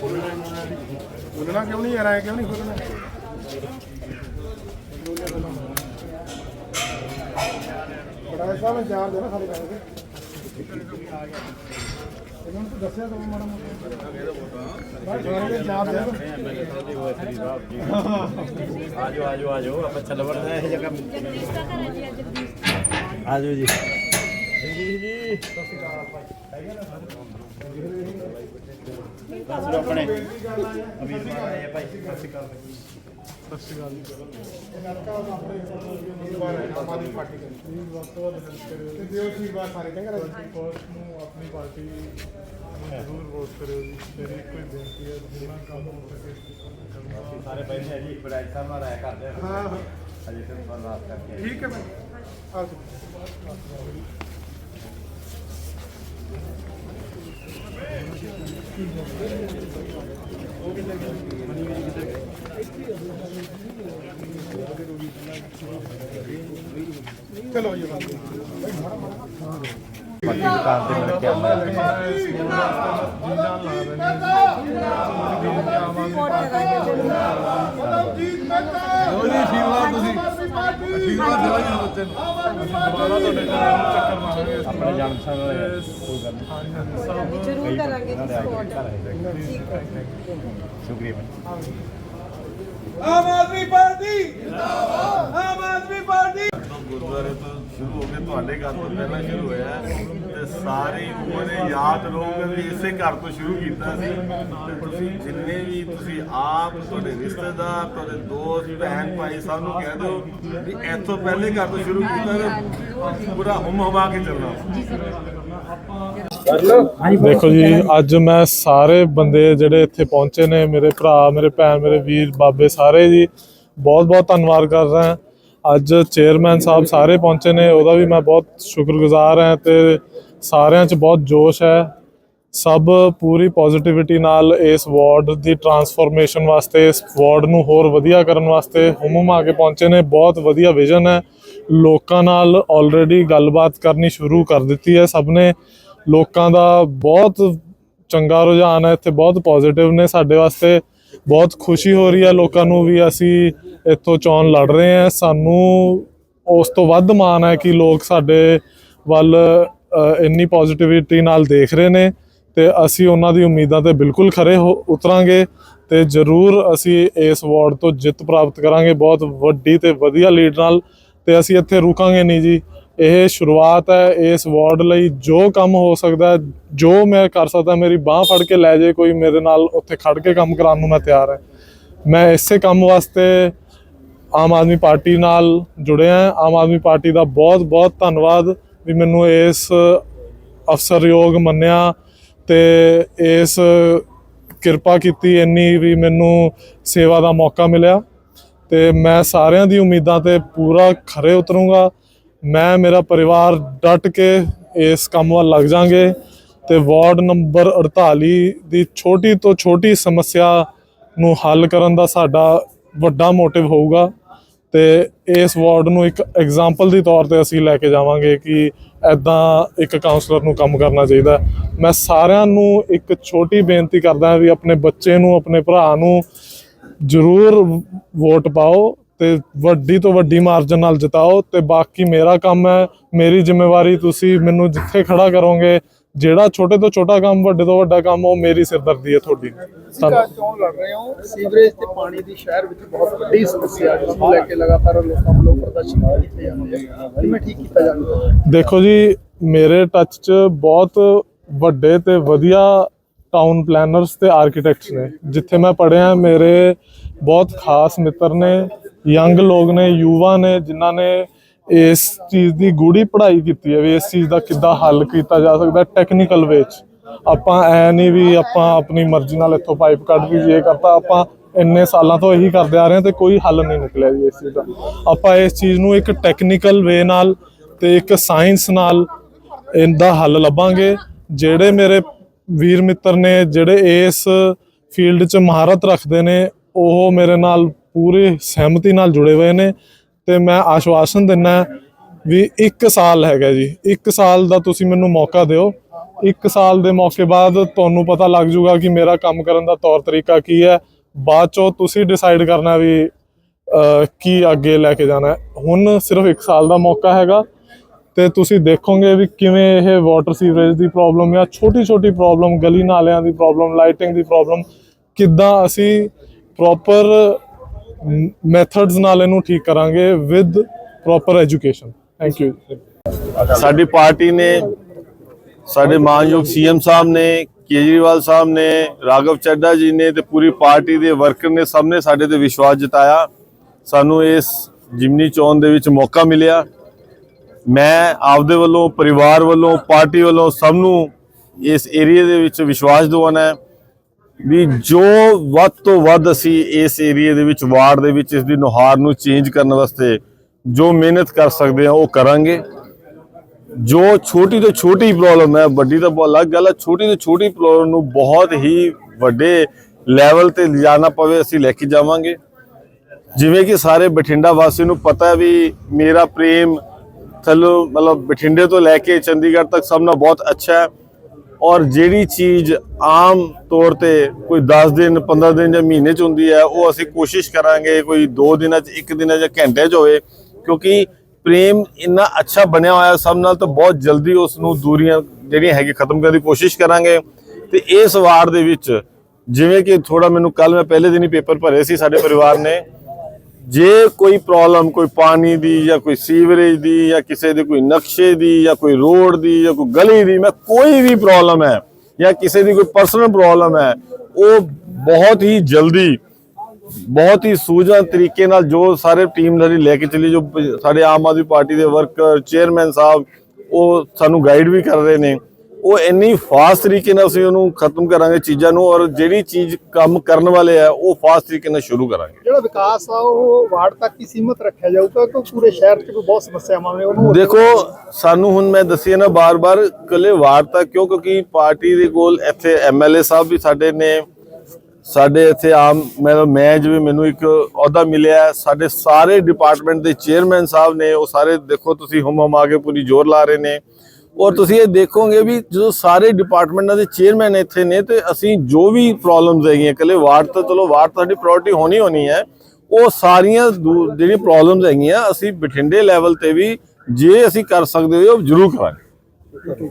ਖੋਲਣਾ ਕਿਉਂ ਨਹੀਂ? ਯਾਰ ਐ ਕਿਉਂ ਨਹੀਂ ਖੋਲਣਾ? ਬੜਾ ਸਾਹਿਬ ਚਾਰ ਦੇ ਨਾ ਖਾਲੀ ਕਰਕੇ ਇਹਨਾਂ ਨੂੰ ਤਾਂ ਦੱਸਿਆ ਤਾਂ ਮਾੜਾ ਮੋਟਾ। ਚਾਰ ਦੇ ਆਜੋ ਆਜੋ ਆਜੋ ਆਪਾਂ ਚੱਲ ਵੜਦੇ ਇਹ ਜਗ੍ਹਾ। ਆਜੋ ਜੀ। ਦੱਸੋ ਆਪਣੇ। ਅਮੀਰ ਮਾਰਾ ਇਹ ਭਾਈ ਸਤਿ ਸ਼੍ਰੀ ਅਕਾਲ ਆਮਾਦੀ ਪਾਰਟੀ ਕਰੀ ਤੇ ਦਿਓ ਸੀ ਬਾਤ ਸਾਰੇ ਚੰਗਾ ਲੱਗਾ ਫਸਟ ਨੂੰ ਆਪਣੀ ਪਾਰਟੀ ਨੂੰ ਜ਼ਰੂਰ ਵੋਟ ਕਰਿਓ ਜੀ ਮੇਰੀ ਕੋਈ ਬੇਨਤੀ ਹੈ ਜਿੰਨਾ ਕੰਮ ਹੋ ਸਕੇ ਕਰਨਾ ਸਾਰੇ ਬੈਠੇ ਆ ਜੀ ਬੜਾਈ ਸਾਹਿਬ ਨਾਲ ਰਾਇ ਕਰਦੇ ਆ ਹਾਂ ਹਾਂ ਅਜੇ ਫਿਰ ਬਾਤ ਕਰਕੇ ਠੀਕ ਹੈ ਭਾਈ ਆ ਚਲੋ ਜੀ। ਬਾਬੂ ਬਾਕੀ ਦੁਕਾਨ ਤੇ ਮਿਲ ਕੇ ਆਉਂਦਾ ਉਹਦੀ ਆਸ਼ੀਰਵਾਦ ਤੁਸੀਂ ਆਸ਼ੀਰਵਾਦ ਦਿਓ ਜੀ ਬੱਚੇ ਨੂੰ ਦੁਬਾਰਾ ਤੁਹਾਡੇ ਘਰ ਨੂੰ ਚੱਕਰ ਮਾਰਾਂਗੇ ਆਪਣੇ ਜਨਮ ਸਾਲ ਵਾਲੇ। ਜ਼ਰੂਰ ਕਰਾਂਗੇ ਇਹਨਾਂ ਦੇ ਆ ਕੇ ਸਪੋਰਟ ਘਰ ਆਏ ਠੀਕ ਹੈ। ਸ਼ੁਕਰੀਆ ਭਾਈ ਆਮ ਆਦਮੀ ਪਾਰਟੀ ਜਿੰਦਾਬਾਦ। ਆਮ ਆਦਮੀ ਪਾਰਟੀ। ਗੁਰਦੁਆਰੇ ਤੋਂ ਸ਼ੁਰੂ ਹੋ ਕੇ ਤੁਹਾਡੇ ਘਰ ਤੋਂ ਪਹਿਲਾਂ ਸ਼ੁਰੂ ਹੋਇਆ ਹੈ ਤੇ ਸਾਰੀ ਉਮਰ ਇਹ ਯਾਦ ਰਹੂਗਾ ਵੀ ਇਸੇ ਘਰ ਤੋਂ ਸ਼ੁਰੂ ਕੀਤਾ ਸੀ। ਤੇ ਤੁਸੀਂ ਜਿੰਨੇ ਵੀ ਤੁਸੀਂ ਆਪ ਤੁਹਾਡੇ ਰਿਸ਼ਤੇਦਾਰ ਤੁਹਾਡੇ ਦੋਸਤ ਭੈਣ ਭਾਈ ਸਭ ਨੂੰ ਕਹਿ ਦਿਓ ਵੀ ਇੱਥੋਂ ਪਹਿਲੇ ਘਰ ਤੋਂ ਸ਼ੁਰੂ ਕੀਤਾ ਤੇ ਪੂਰਾ ਹੁਮ ਹਮਾ ਕੇ ਚੱਲਣਾ। ਦੇਖੋ ਜੀ, ਅੱਜ ਮੈਂ ਸਾਰੇ ਬੰਦੇ ਜਿਹੜੇ ਇੱਥੇ ਪਹੁੰਚੇ ਨੇ, ਮੇਰੇ ਭਰਾ, ਮੇਰੇ ਭੈਣ, ਮੇਰੇ ਵੀਰ, ਬਾਬੇ ਸਾਰੇ ਜੀ, ਬਹੁਤ ਬਹੁਤ ਧੰਨਵਾਦ ਕਰ ਰਿਹਾ ਹਾਂ। ਅੱਜ ਚੇਅਰਮੈਨ ਸਾਹਿਬ ਸਾਰੇ ਪਹੁੰਚੇ ਨੇ, ਉਹਦਾ ਵੀ ਮੈਂ ਬਹੁਤ ਸ਼ੁਕਰਗੁਜ਼ਾਰ ਹਾਂ ਤੇ ਸਾਰਿਆਂ 'ਚ ਬਹੁਤ ਜੋਸ਼ ਹੈ। ਸਭ ਪੂਰੀ ਪੋਜ਼ਿਟਿਵਿਟੀ ਨਾਲ ਇਸ ਵਾਰਡ ਦੀ ਟਰਾਂਸਫੋਰਮੇਸ਼ਨ ਵਾਸਤੇ, ਇਸ ਵਾਰਡ ਨੂੰ ਹੋਰ ਵਧੀਆ ਕਰਨ ਵਾਸਤੇ ਹੁਮਮ ਆ ਕੇ ਪਹੁੰਚੇ ਨੇ, ਬਹੁਤ ਵਧੀਆ ਵਿਜ਼ਨ ਹੈ। ਲੋਕਾਂ ਨਾਲ ਆਲਰੇਡੀ ਗੱਲਬਾਤ ਕਰਨੀ ਸ਼ੁਰੂ ਕਰ ਦਿੱਤੀ ਹੈ ਸਭ ਨੇ। ਲੋਕਾਂ ਦਾ ਬਹੁਤ ਚੰਗਾ ਰੁਝਾਨ ਹੈ, ਇੱਥੇ ਬਹੁਤ ਪੋਜ਼ਿਟਿਵ ਨੇ ਸਾਡੇ ਵਾਸਤੇ। ਬਹੁਤ ਖੁਸ਼ੀ ਹੋ ਰਹੀ ਹੈ ਲੋਕਾਂ ਨੂੰ ਵੀ ਅਸੀਂ ਇੱਥੋਂ ਚੋਣ ਲੜ ਰਹੇ ਹਾਂ। ਸਾਨੂੰ ਉਸ ਤੋਂ ਵੱਧ ਮਾਣ ਹੈ ਕਿ ਲੋਕ ਸਾਡੇ ਵੱਲ ਇੰਨੀ ਪੋਜ਼ਿਟਿਵਿਟੀ ਨਾਲ ਦੇਖ ਰਹੇ ਨੇ ਤੇ ਅਸੀਂ ਉਹਨਾਂ ਦੀ ਉਮੀਦਾਂ ਤੇ ਬਿਲਕੁਲ ਖਰੇ ਹੋ- ਉਤਰਾਂਗੇ ਤੇ ਜ਼ਰੂਰ ਅਸੀਂ ਇਸ ਵਾਰਡ ਤੋਂ ਜਿੱਤ ਪ੍ਰਾਪਤ ਕਰਾਂਗੇ। ਬਹੁਤ ਵੱਡੀ ਤੇ ਵਧੀਆ ਲੀਡ ਨਾਲ ਤੇ ਅਸੀਂ ਇੱਥੇ ਰੁਕਾਂਗੇ ਨਹੀਂ ਜੀ। ਇਹ ਸ਼ੁਰੂਆਤ ਹੈ, ਇਸ ਵਾਰਡ ਲਈ ਜੋ ਕੰਮ ਹੋ ਸਕਦਾ ਜੋ ਮੈਂ ਕਰ ਸਕਦਾ, ਮੇਰੀ ਬਾਹ ਫੜ ਕੇ ਲੈ ਜੇ ਕੋਈ ਮੇਰੇ ਨਾਲ ਉੱਥੇ ਖੜ ਕੇ ਕੰਮ ਕਰਾਉਣ ਨੂੰ ਮੈਂ ਤਿਆਰ ਹਾਂ। ਮੈਂ ਇਸੇ ਕੰਮ ਵਾਸਤੇ ਆਮ ਆਦਮੀ ਪਾਰਟੀ ਨਾਲ ਜੁੜਿਆ ਆਮ ਆਦਮੀ ਪਾਰਟੀ ਦਾ ਬਹੁਤ ਬਹੁਤ ਧੰਨਵਾਦ ਵੀ ਮੈਨੂੰ ਇਸ ਅਫਸਰਯੋਗ ਮੰਨਿਆ ਤੇ ਇਸ ਕਿਰਪਾ ਕੀਤੀ ਇੰਨੀ ਵੀ ਮੈਨੂੰ ਸੇਵਾ ਦਾ ਮੌਕਾ ਮਿਲਿਆ। ਤੇ ਮੈਂ ਸਾਰਿਆਂ ਦੀ ਉਮੀਦਾਂ ਤੇ ਪੂਰਾ ਖਰੇ ਉਤਰੂੰਗਾ। ਮੈਂ, ਮੇਰਾ ਪਰਿਵਾਰ ਡਟ ਕੇ ਇਸ ਕੰਮ ਵੱਲ ਲੱਗ ਜਾਾਂਗੇ ਤੇ ਵਾਰਡ ਨੰਬਰ 48 ਦੀ ਛੋਟੀ ਤੋਂ ਛੋਟੀ ਸਮੱਸਿਆ ਨੂੰ ਹੱਲ ਕਰਨ ਦਾ ਸਾਡਾ ਵੱਡਾ ਮੋਟਿਵ ਹੋਊਗਾ ਤੇ ਇਸ ਵਾਰਡ ਨੂੰ ਇੱਕ ਐਗਜ਼ਾਮਪਲ ਦੀ ਤੌਰ ਤੇ ਅਸੀਂ ਲੈ ਕੇ ਜਾਵਾਂਗੇ ਕਿ ਐਦਾਂ ਇੱਕ ਕਾਉਂਸਲਰ ਨੂੰ ਕੰਮ ਕਰਨਾ ਚਾਹੀਦਾ ਮੈਂ ਸਾਰਿਆਂ ਨੂੰ ਇੱਕ ਛੋਟੀ ਬੇਨਤੀ ਕਰਦਾ ਹਾਂ ਵੀ ਆਪਣੇ ਬੱਚੇ ਨੂੰ, ਆਪਣੇ ਭਰਾ ਨੂੰ ਜ਼ਰੂਰ ਵੋਟ ਪਾਓ ਤੇ ਵੱਡੀ ਤੋਂ ਵੱਡੀ ਮਾਰਜਨ ਨਾਲ ਜਿਤਾਓ ਤੇ ਬਾਕੀ ਮੇਰਾ ਕੰਮ ਹੈ ਮੇਰੀ ਜ਼ਿੰਮੇਵਾਰੀ ਤੁਸੀਂ ਮੈਨੂੰ ਜਿੱਥੇ ਖੜਾ ਕਰੋਗੇ ਜਿਹੜਾ ਛੋਟੇ ਤੋਂ ਛੋਟਾ ਕੰਮ ਵੱਡੇ ਤੋਂ ਵੱਡਾ ਕੰਮ ਉਹ ਮੇਰੀ ਸਿਰਦਰਦੀ ਹੈ ਤੁਹਾਡੀ। ਧੰਨਵਾਦ ਚੋਣ ਲੜ ਰਹੇ ਹੋ ਸੀਵਰੇਜ ਤੇ ਪਾਣੀ ਦੀ ਸ਼ਹਿਰ ਵਿੱਚ ਬਹੁਤ ਵੱਡੀ ਸਮੱਸਿਆ ਹੈ ਜਿਸ ਨੂੰ ਲੈ ਕੇ ਲਗਾਤਾਰ ਲੋਕਾਂ ਵੱਲੋਂ ਪ੍ਰਦਰਸ਼ਨ ਕੀਤੇ ਜਾਂਦੇ ਹਨ ਕਿਵੇਂ ਠੀਕ ਕੀਤਾ ਜਾਵੇ ਦੇਖੋ ਜੀ ਮੇਰੇ ਟੱਚ 'ਚ ਬਹੁਤ ਵੱਡੇ ਤੇ ਵਧੀਆ ਟਾਊਨ ਪਲੈਨਰਸ ਤੇ ਆਰਕੀਟੈਕਟਸ ਨੇ ਜਿੱਥੇ ਮੈਂ ਪੜ੍ਹਿਆ ਮੇਰੇ ਬਹੁਤ ਖਾਸ ਮਿੱਤਰ ਨੇ ਯੰਗ ਲੋਕ ਨੇ, ਯੂਵਾ ਨੇ, ਜਿਨ੍ਹਾਂ ਨੇ ਇਸ ਚੀਜ਼ ਦੀ ਗੂੜੀ ਪੜ੍ਹਾਈ ਕੀਤੀ ਹੈ ਵੀ ਇਸ ਚੀਜ਼ ਦਾ ਕਿੱਦਾਂ ਹੱਲ ਕੀਤਾ ਜਾ ਸਕਦਾ ਟੈਕਨੀਕਲ ਵੇਚ ਆਪਾਂ ਐ ਨਹੀਂ ਵੀ ਆਪਾਂ ਆਪਣੀ ਮਰਜ਼ੀ ਨਾਲ ਇੱਥੋਂ ਪਾਈਪ ਕੱਢ ਵੀ ਜੇ ਕਰਤਾ, ਆਪਾਂ ਇੰਨੇ ਸਾਲਾਂ ਤੋਂ ਇਹੀ ਕਰਦੇ ਆ ਰਹੇ ਹਾਂ ਤੇ ਕੋਈ ਹੱਲ ਨਹੀਂ ਨਿਕਲਿਆ ਜੀ ਇਸ ਚੀਜ਼ ਦਾ। ਆਪਾਂ ਇਸ ਚੀਜ਼ ਨੂੰ ਇੱਕ ਟੈਕਨੀਕਲ ਵੇ ਨਾਲ ਤੇ ਇੱਕ ਸਾਇੰਸ ਨਾਲ ਇਹਦਾ ਹੱਲ ਲੱਭਾਂਗੇ। ਜਿਹੜੇ ਮੇਰੇ ਵੀਰ ਮਿੱਤਰ ਨੇ, ਜਿਹੜੇ ਇਸ ਫੀਲਡ 'ਚ ਮਹਾਰਤ ਰੱਖਦੇ ਨੇ, ਉਹ ਮੇਰੇ ਨਾਲ ਪੂਰੇ ਸਹਿਮਤੀ ਨਾਲ ਜੁੜੇ ਹੋਏ ਨੇ ਤੇ ਮੈਂ ਆਸ਼ਵਾਸਨ ਦਿੰਨਾ ਵੀ 1 ਸਾਲ ਹੈਗਾ ਜੀ। 1 ਸਾਲ ਦਾ ਤੁਸੀਂ ਮੈਨੂੰ ਮੌਕਾ ਦਿਓ। ਇੱਕ ਸਾਲ ਦੇ ਮੌਕੇ ਬਾਅਦ ਤੁਹਾਨੂੰ ਪਤਾ ਲੱਗ ਜੂਗਾ ਕਿ ਮੇਰਾ ਕੰਮ ਕਰਨ ਦਾ ਤੌਰ ਤਰੀਕਾ ਕੀ ਹੈ। ਬਾਅਦ ਚੋਂ ਤੁਸੀਂ ਡਿਸਾਈਡ ਕਰਨਾ ਵੀ ਕੀ ਅੱਗੇ ਲੈ ਕੇ ਜਾਣਾ ਹੁਣ ਸਿਰਫ ਇੱਕ ਸਾਲ ਦਾ ਮੌਕਾ ਹੈਗਾ ਤੇ ਤੁਸੀਂ ਦੇਖੋਗੇ ਵੀ ਕਿਵੇਂ ਇਹ ਵਾਟਰ ਸੀਵਰੇਜ ਦੀ ਪ੍ਰੋਬਲਮ ਜਾਂ ਛੋਟੀ ਛੋਟੀ ਪ੍ਰੋਬਲਮ ਗਲੀ ਨਾਲਿਆਂ ਦੀ ਪ੍ਰੋਬਲਮ ਲਾਈਟਿੰਗ ਦੀ ਪ੍ਰੋਬਲਮ ਕਿੱਦਾਂ ਅਸੀਂ ਪ੍ਰੋਪਰ ਮੈਥਡਸ ਨਾਲ ਇਹਨੂੰ ਠੀਕ ਕਰਾਂਗੇ with proper education thank you ਸਾਡੀ ਪਾਰਟੀ ਨੇ, ਸਾਡੇ ਮਾਨਯੋਗ ਸੀਐਮ ਸਾਹਿਬ ਨੇ, ਕੇਜਰੀਵਾਲ ਸਾਹਿਬ ਨੇ, ਰਾਘਵ ਚੱਡਾ ਜੀ ਨੇ ਤੇ ਪੂਰੀ ਪਾਰਟੀ ਦੇ ਵਰਕਰ ਨੇ ਸਭ ਨੇ ਸਾਡੇ ਤੇ ਵਿਸ਼ਵਾਸ ਜਤਾਇਆ। ਸਾਨੂੰ ਇਸ ਜਿਮਨੀ ਚੋਣ ਦੇ ਵਿੱਚ ਮੌਕਾ ਮਿਲਿਆ। ਮੈਂ ਆਪਦੇ ਵੱਲੋਂ, ਪਰਿਵਾਰ ਵੱਲੋਂ, ਪਾਰਟੀ ਵੱਲੋਂ ਸਭ ਨੂੰ ਇਸ ਏਰੀਆ ਦੇ ਵਿੱਚ ਵਿਸ਼ਵਾਸ ਦਿਵਾਉਣਾ ਹੈ। ਵੀ ਜੋ ਵੱਧ ਤੋਂ ਵੱਧ ਅਸੀਂ ਇਸ ਏਰੀਆ ਦੇ ਵਿੱਚ, ਵਾਰਡ ਦੇ ਵਿੱਚ ਇਸ ਦੀ ਨੁਹਾਰ ਨੂੰ ਚੇਂਜ ਕਰਨ ਵਾਸਤੇ ਜੋ ਮਿਹਨਤ ਕਰ ਸਕਦੇ ਹਾਂ, ਉਹ ਕਰਾਂਗੇ। ਜੋ ਛੋਟੀ ਤੋਂ ਛੋਟੀ ਪ੍ਰੋਬਲਮ ਹੈ, ਵੱਡੀ ਤਾਂ ਬਹੁਤ ਅਲੱਗ ਗੱਲ ਹੈ, ਛੋਟੀ ਤੋਂ ਛੋਟੀ ਪ੍ਰੋਬਲਮ ਨੂੰ ਬਹੁਤ ਹੀ ਵੱਡੇ ਲੈਵਲ ਤੇ ਲਿਜਾਣਾ ਪਵੇ, ਅਸੀਂ ਲੈ ਕੇ ਜਾਵਾਂਗੇ। ਜਿਵੇਂ ਕਿ ਸਾਰੇ ਬਠਿੰਡਾ ਵਾਸੀ ਨੂੰ ਪਤਾ ਵੀ ਮੇਰਾ ਪ੍ਰੇਮ ਥੱਲੋਂ ਮਤਲਬ ਬਠਿੰਡੇ ਤੋਂ ਲੈ ਕੇ ਚੰਡੀਗੜ੍ਹ ਤੱਕ ਸਭ ਨਾਲ ਬਹੁਤ ਅੱਛਾ ਹੈ। ਔਰ ਜਿਹੜੀ ਚੀਜ਼ ਆਮ ਤੌਰ ਤੇ ਕੋਈ 10 ਦਿਨ 15 ਦਿਨ ਜਾਂ ਮਹੀਨੇ ਚ ਹੁੰਦੀ ਹੈ, ਉਹ ਅਸੀਂ ਕੋਸ਼ਿਸ਼ ਕਰਾਂਗੇ ਕੋਈ 2 ਦਿਨਾਂ ਚ 1 ਦਿਨਾਂ ਜਾਂ ਘੰਟੇ ਚ ਹੋਵੇ, ਕਿਉਂਕਿ ਪ੍ਰੇਮ ਇੰਨਾ ਅੱਛਾ ਬਣਿਆ ਹੋਇਆ ਸਭ ਨਾਲ ਤਾਂ ਬਹੁਤ ਜਲਦੀ ਉਸ ਨੂੰ ਦੂਰੀਆਂ ਜਿਹੜੀਆਂ ਹੈਗੀ ਖਤਮ ਕਰਨ ਦੀ ਕੋਸ਼ਿਸ਼ ਕਰਾਂਗੇ। ਤੇ ਇਸ ਵਾਰ ਦੇ ਵਿੱਚ ਜਿਵੇਂ ਕਿ ਥੋੜਾ ਮੈਨੂੰ ਕੱਲ ਮੈਂ ਪਹਿਲੇ ਦਿਨ ਹੀ ਪੇਪਰ ਭਰੇ ਸੀ ਸਾਡੇ ਪਰਿਵਾਰ ਨੇ ਜੇ ਕੋਈ ਪ੍ਰੋਬਲਮ ਕੋਈ ਪਾਣੀ ਦੀ ਜਾਂ ਕੋਈ ਸੀਵਰੇਜ ਦੀ ਜਾਂ ਕਿਸੇ ਦੇ ਕੋਈ ਨਕਸ਼ੇ ਦੀ ਜਾਂ ਕੋਈ ਰੋਡ ਦੀ ਜਾਂ ਕੋਈ ਗਲੀ ਦੀ ਮੈਂ ਕੋਈ ਵੀ ਪ੍ਰੋਬਲਮ ਹੈ ਜਾਂ ਕਿਸੇ ਦੀ ਕੋਈ ਪਰਸਨਲ ਪ੍ਰੋਬਲਮ ਹੈ, ਉਹ ਬਹੁਤ ਹੀ ਜਲਦੀ, ਬਹੁਤ ਹੀ ਸੂਝਵਾਨ ਤਰੀਕੇ ਨਾਲ ਜੋ ਸਾਰੇ ਟੀਮ ਸਾਡੀ ਲੈ ਕੇ ਚੱਲੀ, ਜੋ ਸਾਡੇ ਆਮ ਆਦਮੀ ਪਾਰਟੀ ਦੇ ਵਰਕਰ ਚੇਅਰਮੈਨ ਸਾਹਿਬ, ਉਹ ਸਾਨੂੰ ਗਾਈਡ ਵੀ ਕਰ ਰਹੇ ਨੇ। ਉਹ ਇੰਨੀ ਫਾਸਟ ਤਰੀਕੇ ਨਾਲ ਅਸੀਂ ਉਹਨੂੰ ਖਤਮ ਕਰਾਂਗੇ ਚੀਜ਼ਾਂ ਨੂੰ ਔਰ ਜਿਹੜੀ ਚੀਜ਼ ਕੰਮ ਕਰਨ ਵਾਲੇ ਆ ਉਹ ਫਾਸਟ ਤਰੀਕੇ ਨਾਲ ਸ਼ੁਰੂ ਕਰਾਂਗੇ। ਜਿਹੜਾ ਵਿਕਾਸ ਆ ਉਹ ਵਾਰਡ ਤੱਕ ਹੀ ਸੀਮਤ ਰੱਖਿਆ ਜਾਊਗਾ ਕਿ ਪੂਰੇ ਸ਼ਹਿਰ 'ਚ ਕੋਈ ਬਹੁਤ ਸਮੱਸਿਆਵਾਂ ਨੇ ਉਹਨੂੰ ਦੇਖੋ ਸਾਨੂੰ ਹੁਣ ਮੈਂ ਦੱਸਿਆ ਨਾ ਬਾਰ-ਬਾਰ ਕੱਲੇ ਵਾਰ ਤੱਕ ਕਿਉਂ? ਕਿਉਂਕਿ ਪਾਰਟੀ ਦੇ ਕੋਲ ਇੱਥੇ ਐਮਐਲਏ ਸਾਹਿਬ ਵੀ ਸਾਡੇ ਨੇ ਸਾਡੇ ਇੱਥੇ ਆਮ ਮੈਂ ਮੈਂ ਜਿਵੇਂ ਮੈਨੂੰ ਇੱਕ ਅਹੁਦਾ ਮਿਲਿਆ ਸਾਡੇ ਸਾਰੇ ਡਿਪਾਰਟਮੈਂਟ ਦੇ ਚੇਅਰਮੈਨ ਸਾਹਿਬ ਨੇ ਉਹ ਸਾਰੇ ਦੇਖੋ ਤੁਸੀਂ ਹਮ ਹਮ ਆ ਕੇ ਪੂਰੀ ਜ਼ੋਰ ਲਾ ਰਹੇ ਨੇ। ਔਰ ਤੁਸੀਂ ਇਹ ਦੇਖੋਗੇ ਵੀ ਜਦੋਂ ਸਾਰੇ ਡਿਪਾਰਟਮੈਂਟਾਂ ਦੇ ਚੇਅਰਮੈਨ ਇੱਥੇ ਨੇ ਤੇ ਅਸੀਂ ਜੋ ਵੀ ਪ੍ਰੋਬਲਮਸ ਹੈਗੀਆਂ ਕੱਲੇ ਵਾਰਡ ਤਾਂ ਚਲੋ ਵਾਰਡ ਸਾਡੀ ਪ੍ਰਾਇੋਰਟੀ ਹੋਣੀ ਹੋਣੀ ਹੈ, ਉਹ ਸਾਰੀਆਂ ਦੂ- ਜਿਹੜੀਆਂ ਪ੍ਰੋਬਲਮਸ ਹੈਗੀਆਂ, ਅਸੀਂ ਬਠਿੰਡੇ ਲੈਵਲ ਤੇ ਵੀ ਜੇ ਅਸੀਂ ਕਰ ਸਕਦੇ ਹੋ, ਉਹ ਜ਼ਰੂਰ ਕਰਾਂਗੇ।